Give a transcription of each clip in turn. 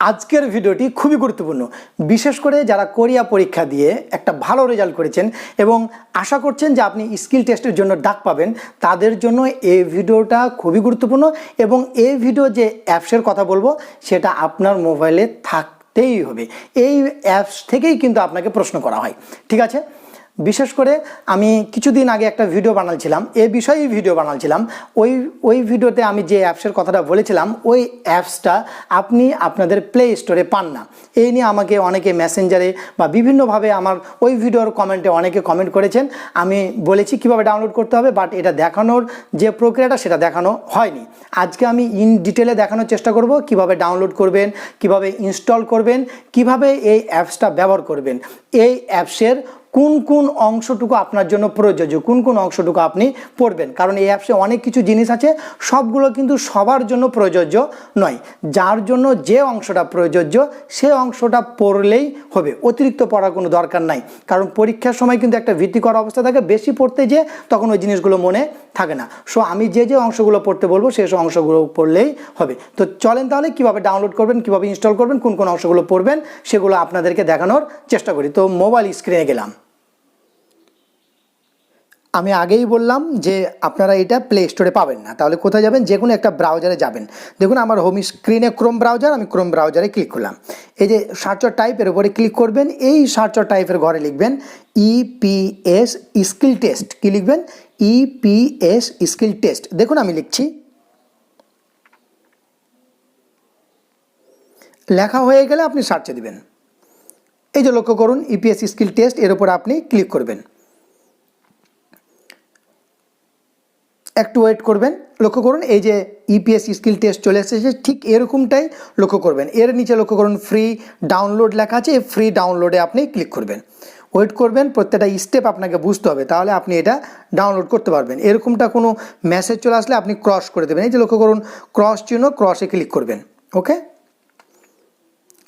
আজকের ভিডিওটি খুবই গুরুত্বপূর্ণ। বিশেষ করে যারা কোরিয়া পরীক্ষা দিয়ে একটা ভালো রেজাল্ট করেছেন এবং আশা করছেন যে আপনি স্কিল টেস্টের জন্য ডাক পাবেন, তাদের জন্য এই ভিডিওটা খুবই গুরুত্বপূর্ণ এবং এই ভিডিও যে অ্যাপসের কথা বলব, সেটা আপনার মোবাইলে থাকতেই হবে। এই অ্যাপস থেকেই কিন্তু আপনাকে প্রশ্ন করা হয়। ঠিক আছে? বিশেষ করে আমি কিছুদিন আগে একটা ভিডিও বানালছিলাম। এ বিষয়েই ভিডিও বানালছিলাম। ওই ওই ভিডিওতে আমি যে অ্যাপসের কথাটা বলেছিলাম, ওই অ্যাপসটা আপনি আপনাদের প্লে স্টোরে পান না। এই নিয়ে আমাকে অনেকে মেসেঞ্জারে বা বিভিন্নভাবে আমার ওই ভিডিওর কমেন্টে অনেকে কমেন্ট করেছেন। আমি বলেছি কীভাবে ডাউনলোড করতে হবে বাট এটা দেখানোর যে প্রক্রিয়াটা, সেটা দেখানো হয়নি। আজকে আমি ইন ডিটেলে দেখানোর চেষ্টা করব, কীভাবে ডাউনলোড করবেন, কীভাবে ইনস্টল করবেন, কীভাবে এই অ্যাপসটা ব্যবহার করবেন। এই অ্যাপসের কোন কোন অংশটুকু আপনার জন্য প্রযোজ্য, কোন কোন অংশটুকু আপনি পড়বেন? কারণ এই অ্যাপসে অনেক কিছু জিনিস আছে, সবগুলো কিন্তু সবার জন্য প্রযোজ্য নয়। যার জন্য যে অংশটা প্রযোজ্য, সে অংশটা পড়লেই হবে। অতিরিক্ত পড়ার কোনো দরকার নাই। কারণ পরীক্ষার সময় কিন্তু একটা ভীতিকর অবস্থা থাকে, বেশি পড়তে যে তখন ওই জিনিসগুলো মনে থাকে না। সো আমি যে যে অংশগুলো পড়তে বলব সেই সব অংশগুলো পড়লেই হবে। তো চলেন তাহলে কীভাবে ডাউনলোড করবেন, কীভাবে ইনস্টল করবেন, কোন কোন অংশগুলো পড়বেন, সেগুলো আপনাদেরকে দেখানোর চেষ্টা করি। তো মোবাইল স্ক্রিনে গেলাম। আমি আগেই বললাম যে আপনারা এটা প্লে স্টোরে পাবেন না। তাহলে কোথায় যাবেন? যে কোনো একটা ব্রাউজারে যাবেন। দেখুন, আমার হোম স্ক্রিনে ক্রোম ব্রাউজার আমি ক্রোম ব্রাউজারে ক্লিক করলাম। এই যে সার্চর টাইপের উপরে ক্লিক করবেন। এই সার্চর টাইপের ঘরে লিখবেন ইপিএস স্কিল টেস্ট কী লিখবেন? ইপিএস স্কিল টেস্ট দেখুন, আমি লিখছি। লেখা হয়ে গেলে আপনি সার্চে দিবেন। এই যে লক্ষ্য করুন ইপিএস স্কিল টেস্ট এর উপর আপনি ক্লিক করবেন। একটু ওয়েট করবেন। লক্ষ্য করুন, এই যে ইপিএস স্কিল টেস্ট চলে এসেছে, ঠিক এরকমটাই লক্ষ্য করবেন। এর নিচে লক্ষ্য করুন ফ্রি ডাউনলোড লেখা আছে ফ্রি ডাউনলোডে আপনি ক্লিক করবেন। ওয়েট করবেন, প্রত্যেকটা স্টেপ আপনাকে বুঝতে হবে, তাহলে আপনি এটা ডাউনলোড করতে পারবেন। এরকমটা কোনো মেসেজ চলে আসলে আপনি ক্রস করে দেবেন। এই যে লক্ষ্য করুন ক্রস চিহ্ন ক্রসে ক্লিক করবেন ওকে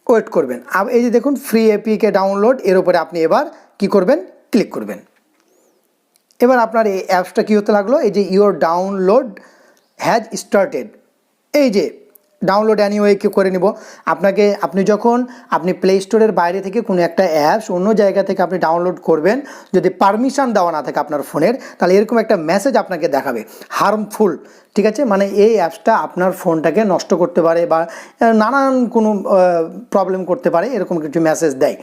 ওয়েট করবেন। আর এই যে দেখুন ফ্রি এপিকে ডাউনলোড এর উপরে আপনি এবার কি করবেন? ক্লিক করবেন। এবার আপনার এই অ্যাপসটা কী হতে লাগল? এই যে ইওর ডাউনলোড হ্যাজ স্টার্টেড এই যে ডাউনলোড অ্যানিওয়ে কি করে নিব? আপনাকে, আপনি যখন আপনি প্লে স্টোরের বাইরে থেকে কোনো একটা অ্যাপস অন্য জায়গা থেকে আপনি ডাউনলোড করবেন, যদি পারমিশন দেওয়া না থাকে আপনার ফোনের, তাহলে এরকম একটা মেসেজ আপনাকে দেখাবে। হার্মফুল ঠিক আছে? মানে এই অ্যাপসটা আপনার ফোনটাকে নষ্ট করতে পারে বা নানান কোনো প্রবলেম করতে পারে, এরকম কিছু মেসেজ দেয়।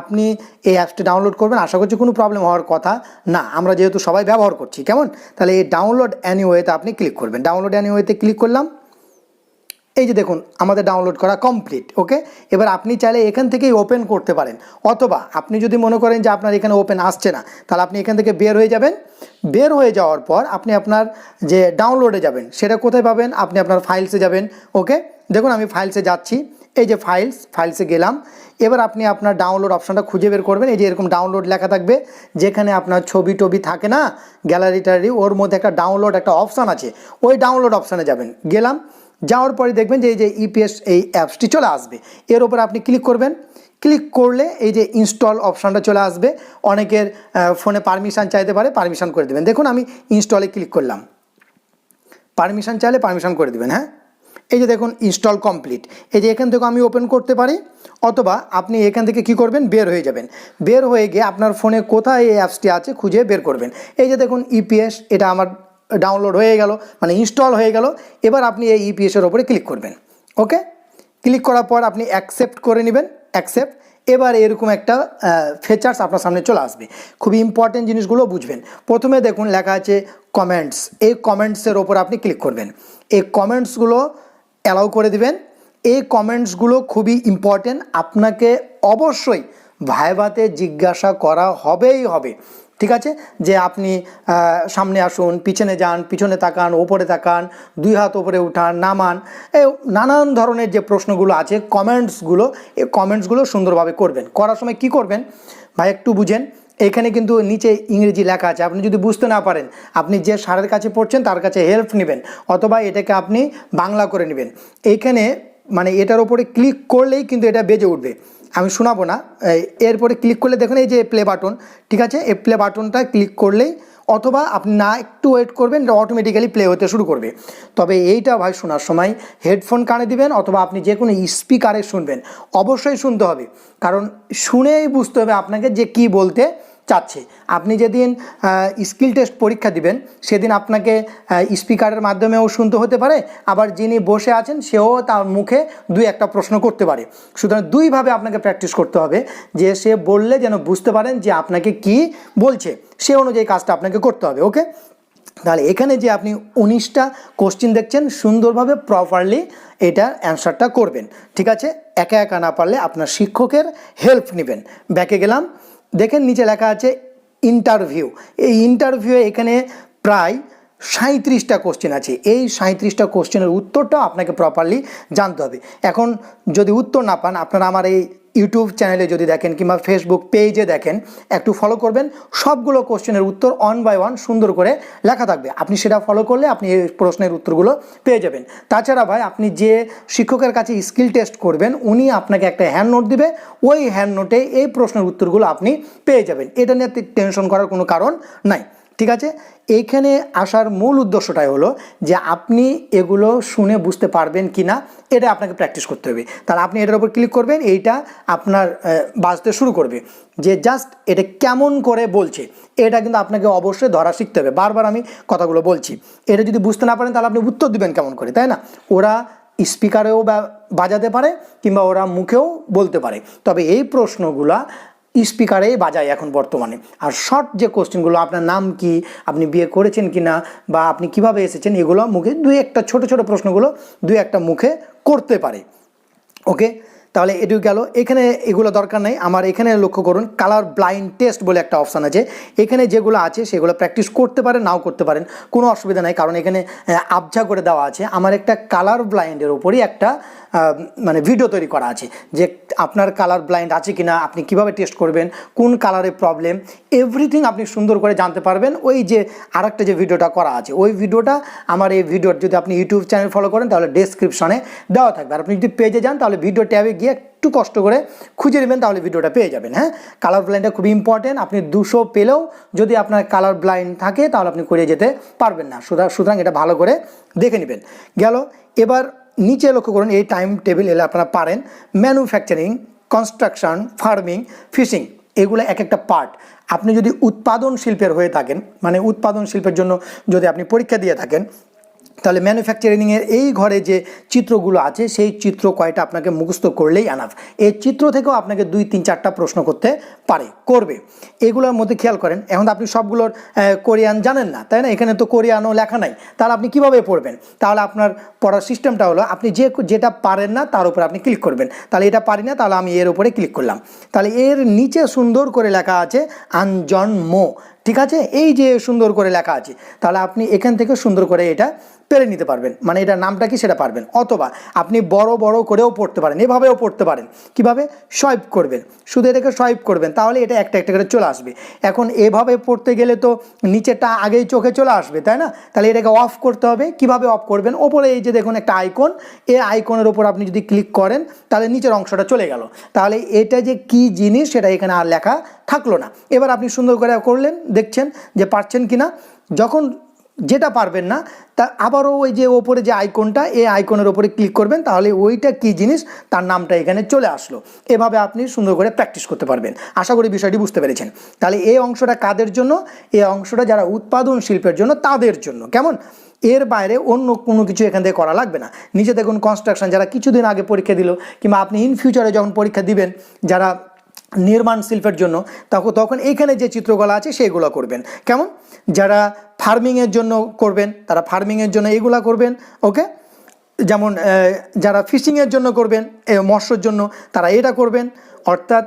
আপনি এই অ্যাপসটি ডাউনলোড করবেন। আশা করছি কোনো প্রবলেম হওয়ার কথা না। আমরা যেহেতু সবাই ব্যবহার করছি, কেমন? তাহলে এই ডাউনলোড অ্যানিওয়েতে আপনি ক্লিক করবেন। ডাউনলোড অ্যানিওয়েতে ক্লিক করলাম। এই যে দেখুন, আমাদের ডাউনলোড করা কমপ্লিট ওকে এবার আপনি চাইলে এখান থেকেই ওপেন করতে পারেন। অথবা আপনি যদি মনে করেন যে আপনার এখানে ওপেন আসছে না, তাহলে আপনি এখান থেকে বের হয়ে যাবেন। বের হয়ে যাওয়ার পর আপনি আপনার যে ডাউনলোডে যাবেন, সেটা কোথায় পাবেন? আপনি আপনার ফাইলসে যাবেন ওকে দেখুন, আমি ফাইলসে যাচ্ছি। এই যে ফাইলস ফাইলসে গেলাম। এবার আপনি আপনার ডাউনলোড অপশানটা খুঁজে বের করবেন। এই যে এরকম ডাউনলোড লেখা থাকবে, যেখানে আপনার ছবি টবি থাকে না গ্যালারি ট্যালারি ওর মধ্যে একটা ডাউনলোড একটা অপশান আছে। ওই ডাউনলোড অপশানে যাবেন। গেলাম। যাওয়ার পরে দেখবেন যে এই যে ইপিএস এই অ্যাপসটি চলে আসবে। এর ওপর আপনি ক্লিক করবেন। ক্লিক করলে এই যে ইনস্টল অপশানটা চলে আসবে। অনেকের ফোনে পারমিশন চাইতে পারে, পারমিশান করে দেবেন। দেখুন, আমি ইনস্টলে ক্লিক করলাম। পারমিশন চাইলে পারমিশন করে দেবেন হ্যাঁ? এই যে দেখুন, ইনস্টল কমপ্লিট। এই যে এখান থেকে আমি ওপেন করতে পারি, অথবা আপনি এখান থেকে কি করবেন? বের হয়ে যাবেন। বের হয়ে গিয়ে আপনার ফোনে কোথায় এই অ্যাপসটি আছে খুঁজে বের করবেন। এই যে দেখুন ইপিএস এটা আমার ডাউনলোড হয়ে গেল মানে ইনস্টল হয়ে গেল, এবার আপনি এই ইপিএসের ওপরে ক্লিক করবেন ওকে ক্লিক করার পর আপনি অ্যাকসেপ্ট করে নেবেন অ্যাকসেপ্ট এবার এরকম একটা ফিচার্স আপনার সামনে চলে আসবে। খুবই ইম্পর্টেন্ট জিনিসগুলো বুঝবেন। প্রথমে দেখুন, লেখা আছে কমেন্টস এই কমেন্টসের ওপর আপনি ক্লিক করবেন। এই কমেন্টসগুলো অ্যালাউ করে দিবেন। এই কমেন্টসগুলো খুবই ইম্পর্টেন্ট আপনাকে অবশ্যই ভাইভাতে জিজ্ঞাসা করা হবেই হবে। ঠিক আছে? যে আপনি সামনে আসুন, পিছনে যান, পিছনে তাকান, ওপরে তাকান, দুই হাত ওপরে উঠান, নামান নানান ধরনের যে প্রশ্নগুলো আছে কমেন্টসগুলো এই কমেন্টসগুলো সুন্দরভাবে করবেন। করার সময় কি করবেন? ভাই, একটু বুঝেন। এখানে কিন্তু নিচে ইংরেজি লেখা আছে। আপনি যদি বুঝতে না পারেন, আপনি যে সারের কাছে পড়ছেন, তার কাছে হেল্প নেবেন, অথবা এটাকে আপনি বাংলা করে নেবেন। এইখানে মানে এটার ওপরে ক্লিক করলেই কিন্তু এটা বেজে উঠবে। আমি শোনাবো না। এরপরে ক্লিক করলে দেখুন এই যে প্লে বাটন ঠিক আছে? এই প্লে বাটনটা ক্লিক করলেই অথবা আপনি না একটু ওয়েট করবেন, এটা অটোমেটিক্যালি প্লে হতে শুরু করবে। তবে এইটা ভাই শোনার সময় হেডফোন কানে দিবেন অথবা আপনি যে কোনো স্পিকারে শুনবেন। অবশ্যই শুনতে হবে। কারণ শুনেই বুঝতে হবে আপনাকে যে কি বলতে চাচ্ছে। আপনি যেদিন স্কিল টেস্ট পরীক্ষা দিবেন, সেদিন আপনাকে স্পিকারের মাধ্যমেও শুনতে হতে পারে, আবার যিনি বসে আছেন, সেও তার মুখে দুই একটা প্রশ্ন করতে পারে। সুতরাং দুইভাবে আপনাকে প্র্যাকটিস করতে হবে, যে সে বললে যেন বুঝতে পারেন যে আপনাকে কি বলছে। সে অনুযায়ী কাজটা আপনাকে করতে হবে, ওকে? তাহলে এখানে যে আপনি উনিশটা কোশ্চিন দেখছেন, সুন্দরভাবে প্রপারলি এটা অ্যান্সারটা করবেন। ঠিক আছে? একা একা না পারলে আপনার শিক্ষকের হেল্প নেবেন। ব্যাকে গেলাম। দেখেন নিচে লেখা আছে ইন্টারভিউ এই ইন্টারভিউ এখানে প্রায় সাঁত্রিশটা কোশ্চেন আছে। এই সাঁত্রিশটা কোশ্চেনের উত্তরটা আপনাকে প্রপারলি জানতে হবে। এখন যদি উত্তর না পান, আপনারা আমার এই ইউটিউব চ্যানেলে যদি দেখেন কিংবা ফেসবুক পেজে দেখেন, একটু ফলো করবেন। সবগুলো কোশ্চেনের উত্তর ওয়ান বাই ওয়ান সুন্দর করে লেখা থাকবে। আপনি সেটা ফলো করলে আপনি এই প্রশ্নের উত্তরগুলো পেয়ে যাবেন। তাছাড়া ভাই, আপনি যে শিক্ষকের কাছে স্কিল টেস্ট করবেন, উনি আপনাকে একটা হ্যান্ড নোট দিবে। ওই হ্যান্ড নোটে এই প্রশ্নের উত্তরগুলো আপনি পেয়ে যাবেন। এটা নিয়ে টেনশন করার কোনো কারণ নাই। ঠিক আছে? এইখানে আসার মূল উদ্দেশ্যটাই হলো যে আপনি এগুলো শুনে বুঝতে পারবেন কি না এটা আপনাকে প্র্যাকটিস করতে হবে। তাহলে আপনি এটার উপর ক্লিক করবেন, এইটা আপনার বাজতে শুরু করবে। যে জাস্ট এটা কেমন করে বলছে, এটা কিন্তু আপনাকে অবশ্যই ধরা শিখতে হবে। বারবার আমি কথাগুলো বলছি। এটা যদি বুঝতে না পারেন, তাহলে আপনি উত্তর দিবেন কেমন করে, তাই না? ওরা স্পিকারেও বাজাতে পারে কিংবা ওরা মুখেও বলতে পারে। তবে এই প্রশ্নগুলা স্পিকারেই বাজায় এখন বর্তমানে। আর শর্ট যে কোশ্চেনগুলো আপনার নাম কি, আপনি বিয়ে করেছেন কি না বা আপনি কীভাবে এসেছেন, এগুলো মুখে দুই একটা ছোট ছোট প্রশ্নগুলো দুই একটা মুখে করতে পারে। ওকে তাহলে এটু গেল। এখানে এগুলো দরকার নেই। আমার এখানে লক্ষ্য করুন কালার ব্লাইন্ড টেস্ট বলে একটা অপশান আছে। এখানে যেগুলো আছে, সেগুলো প্র্যাকটিস করতে পারেন, নাও করতে পারেন। কোনো অসুবিধা নাই, কারণ এখানে আবঝা করে দেওয়া আছে। আমার একটা কালার ব্লাইন্ডের উপরই একটা মানে ভিডিও তৈরি করা আছে যে আপনার কালার ব্লাইন্ড আছে কিনা, আপনি কীভাবে টেস্ট করবেন, কোন কালারের প্রবলেম এভরিথিং আপনি সুন্দর করে জানতে পারবেন। ওই যে আরেকটা যে ভিডিওটা করা আছে, ওই ভিডিওটা আমার এই ভিডিওর যদি আপনি ইউটিউব চ্যানেল ফলো করেন, তাহলে ডেসক্রিপশনে দেওয়া থাকবে। আর আপনি যদি পেজে যান, তাহলে ভিডিও ট্যাবে গিয়ে একটু কষ্ট করে খুঁজে নেবেন, তাহলে ভিডিওটা পেয়ে যাবেন হ্যাঁ? কালার ব্লাইন্ডটা খুবই ইম্পর্টেন্ট আপনি দুশো পেলেও যদি আপনার কালার ব্লাইন্ড থাকে, তাহলে আপনি করে যেতে পারবেন না। সুতরাং সুতরাং এটা ভালো করে দেখে নেবেন। গেল, এবার নিচে লক্ষ্য করুন, এই টাইম টেবিল এলে আপনারা পারেন ম্যানুফ্যাকচারিং কনস্ট্রাকশন ফার্মিং ফিশিং এগুলো এক একটা পার্ট আপনি যদি উৎপাদন শিল্পের হয়ে থাকেন মানে উৎপাদন শিল্পের জন্য যদি আপনি পরীক্ষা দিয়ে থাকেন তাহলে ম্যানুফ্যাকচারিংয়ের এই ঘরে যে চিত্রগুলো আছে, সেই চিত্র কয়টা আপনাকে মুখস্থ করলেই আনাফ এই চিত্র থেকেও আপনাকে দুই, তিন, চারটা প্রশ্ন করতে পারে, করবে। এগুলোর মধ্যে খেয়াল করেন, এখন আপনি সবগুলোর কোরিয়ান জানেন না, তাই না? এখানে তো কোরিয়ানও লেখা নাই। তাহলে আপনি কীভাবে পড়বেন? তাহলে আপনার পড়ার সিস্টেমটা হলো, আপনি যে, যেটা পারেন না, তার উপরে আপনি ক্লিক করবেন। তাহলে এটা পারি না, তাহলে আমি এর উপরে ক্লিক করলাম। তাহলে এর নিচে সুন্দর করে লেখা আছে, আনজন মো। ঠিক আছে? এই যে সুন্দর করে লেখা আছে, তাহলে আপনি এখান থেকে সুন্দর করে এটা পেরে নিতে পারবেন। মানে এটার নামটা কি সেটা পারবেন। অথবা আপনি বড় বড় করেও পড়তে পারেন, এভাবেও পড়তে পারেন। কীভাবে? সোয়াইপ করবেন। শুধু এটাকে সোয়াইপ করবেন, তাহলে এটা একটা একটা করে চলে আসবে। এখন এভাবে পড়তে গেলে তো নিচেরটা আগেই চোখে চলে আসবে, তাই না? তাহলে এটাকে অফ করতে হবে। কীভাবে অফ করবেন? ওপরে এই যে দেখুন একটা আইকন এই আইকনের ওপর আপনি যদি ক্লিক করেন, তাহলে নিচের অংশটা চলে গেল। তাহলে এটা যে কি জিনিস, সেটা এখানে আর লেখা থাকল না। এবার আপনি সুন্দর করে করলেন, দেখছেন যে পারছেন কি না যখন যেটা পারবেন না, তা আবারও ওই যে ওপরে যে আইকনটা, এই আইকনের ওপরে ক্লিক করবেন, তাহলে ওইটা কি জিনিস, তার নামটা এখানে চলে আসলো। এভাবে আপনি সুন্দর করে প্র্যাকটিস করতে পারবেন। আশা করি বিষয়টি বুঝতে পেরেছেন। তাহলে এই অংশটা কাদের জন্য? এই অংশটা যারা উৎপাদন শিল্পের জন্য, তাদের জন্য। কেমন? এর বাইরে অন্য কোনো কিছু এখান থেকে করা লাগবে না। নিজে দেখুন কনস্ট্রাকশন যারা কিছুদিন আগে পরীক্ষা দিল, কিংবা আপনি ইন ফিউচারে যখন পরীক্ষা দিবেন, যারা নির্মাণ শিল্পের জন্য তখন তখন এইখানে যে চিত্রকলা আছে সেইগুলো করবেন। কেমন? যারা ফার্মিংয়ের জন্য করবেন, তারা ফার্মিংয়ের জন্য এইগুলা করবেন ওকে যেমন যারা ফিশিংয়ের জন্য করবেন মৎস্যর জন্য, তারা এটা করবেন। অর্থাৎ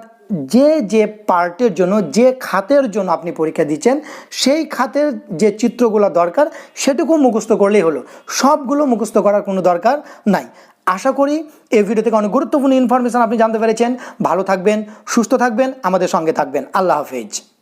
যে যে পার্টের জন্য, যে খাতের জন্য আপনি পরীক্ষা দিচ্ছেন, সেই খাতের যে চিত্রগুলো দরকার, সেটুকু মুখস্থ করলেই হলো। সবগুলো মুখস্থ করার কোনো দরকার নাই। আশা করি এই ভিডিও থেকে অনেক গুরুত্বপূর্ণ ইনফরমেশান আপনি জানতে পেরেছেন। ভালো থাকবেন, সুস্থ থাকবেন, আমাদের সঙ্গে থাকবেন। আল্লাহ হাফেজ।